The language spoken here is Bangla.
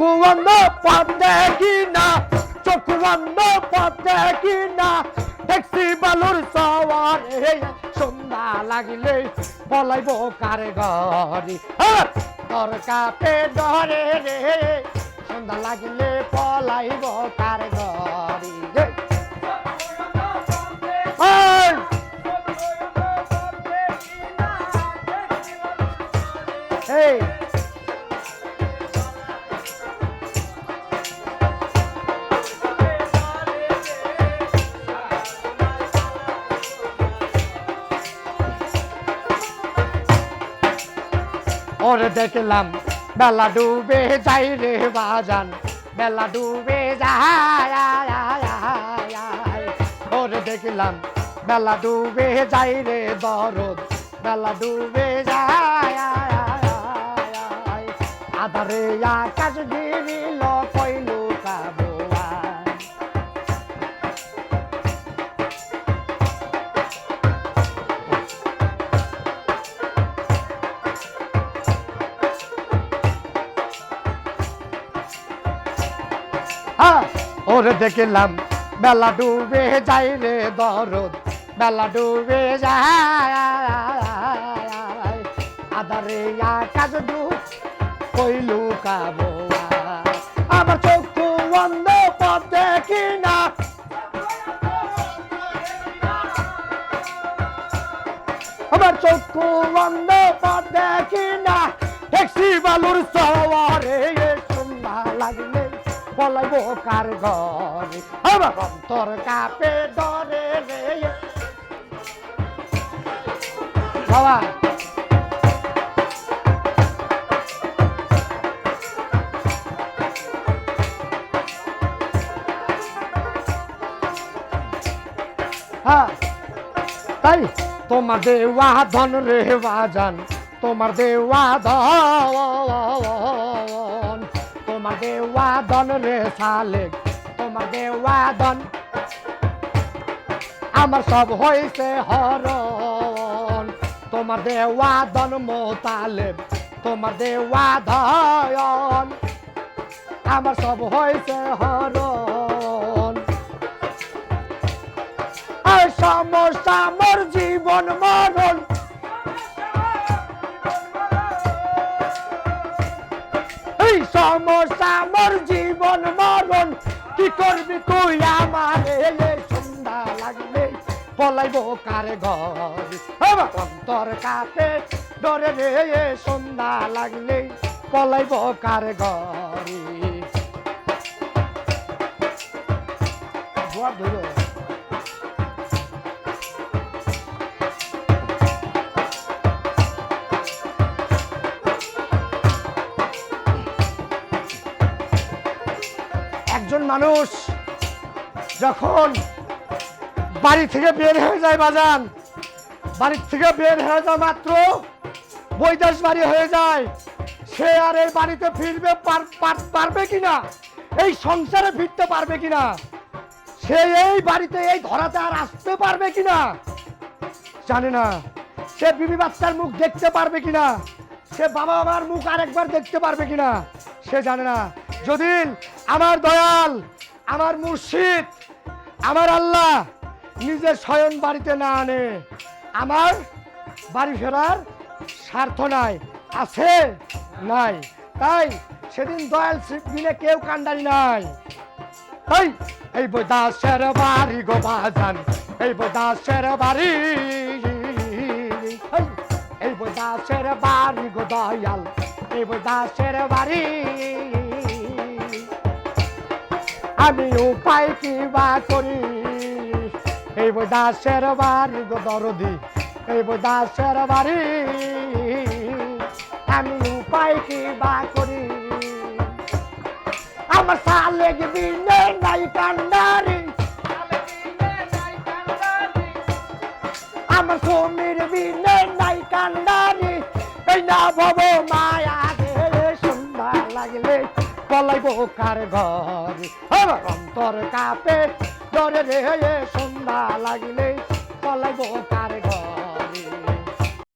চক্ষু বন্ধ পথ দেখি না চক্ষু বন্ধ পথ দেখি না ট্যাক্সি বালুর সওয়ারে সন্ধ্যা লাগিলে পলাইব কার ঘরে। হ্যাঁ, তোর কাপে ডরে রে সন্ধ্যা লাগিলে পলাইব কার ঘরে। ওরে দেখলাম বেলা ডুবে যাই রে বাজান বেলা ডুবে যায় ওরে দেখলাম বেলা ডুবে যাই রে দরদ বেলা ডুবে যায় আধারে আকাশ গিরিল ওরে দেখলাম, বেলা ডুবে যাই রে দরদ, বেলা ডুবে যায়। আদারে আকাশ ডু কইলু কাবোয়া আমার চক্ষু বন্ধ পথ দেখি না আমার চক্ষু বন্ধ পথ দেখি না ট্যাক্সি বালুর সওয়ারে সন্ধ্যা লাগলে। পলাইব কার ঘরে আমার অন্তর কাপে ডরে রে। বাবা। হ্যাঁ তাই? তোমার দেওয়া ধন রে বাজান, তোমার দেওয়া ধন। তোমার দেওয়া ধন রে সালে তোমার দেওয়া ধন আমার সব হয়েছে হরণ, তোমার দেওয়া ধন মোতালেব তোমার দেওয়া ধন আমার সব হয়েছে হরণ। সমস্যা মোর জীবন মরণ সমস্যা মোর জীবন মরণ, কি করবি তুই আমার এলে সন্ধ্যা লাগলে পলাইব কার ঘর? অন্তর কাছে ডরে রে, সন্ধ্যা লাগলে পলাইব কার ঘরে? মানুষ যখন বাড়ি থেকে বের হয়ে যায় বাজান, বাড়ি থেকে বের হয়ে যাওয়া মাত্র বৈদাস বাড়ি হয়ে যায়, সে আর এই বাড়িতে ফিরবে, পার- পার- পারবে কিনা? এই সংসারে ফিরতে পারবে কিনা? সে এই বাড়িতে এই ধরাতে আর আসতে পারবে কিনা? জানে না। সে বিবি বাচ্চার মুখ দেখতে পারবে কিনা? সে বাবা মার মুখ আরেকবার দেখতে পারবে কিনা? সে জানে না। যদি আমার দয়াল আমার মুর্শিদ আমার আল্লাহ নিজের শয়ন বাড়িতে না আনে। আমার বাড়ি ফেরার স্বার্থ নাই আছে নাই। তাই সেদিন দয়াল মিলে কেউ কান্ডারি নাই। এই এই বদাসের বাড়ি গো বাজান এই বদাসের বাড়ি। এই, বদাসের বাড়ি গো দয়াল এই বদাসের বাড়ি। আমি উপায় কি বা করি এই বদাসের বাড়ি গো দরদি, এই বদাসের বাড়ি। আমি উপায় কি বা করি আমার সালে দিনে নাই কান্ডারি। আমার সমীর দিনে নাই কান্ডারি। এই না ভব মায়া পলাইব কার ঘর? আমার অন্তর কাপে। ডরে রে সন্ধ্যা লাগিলে পলাইব কার ঘর?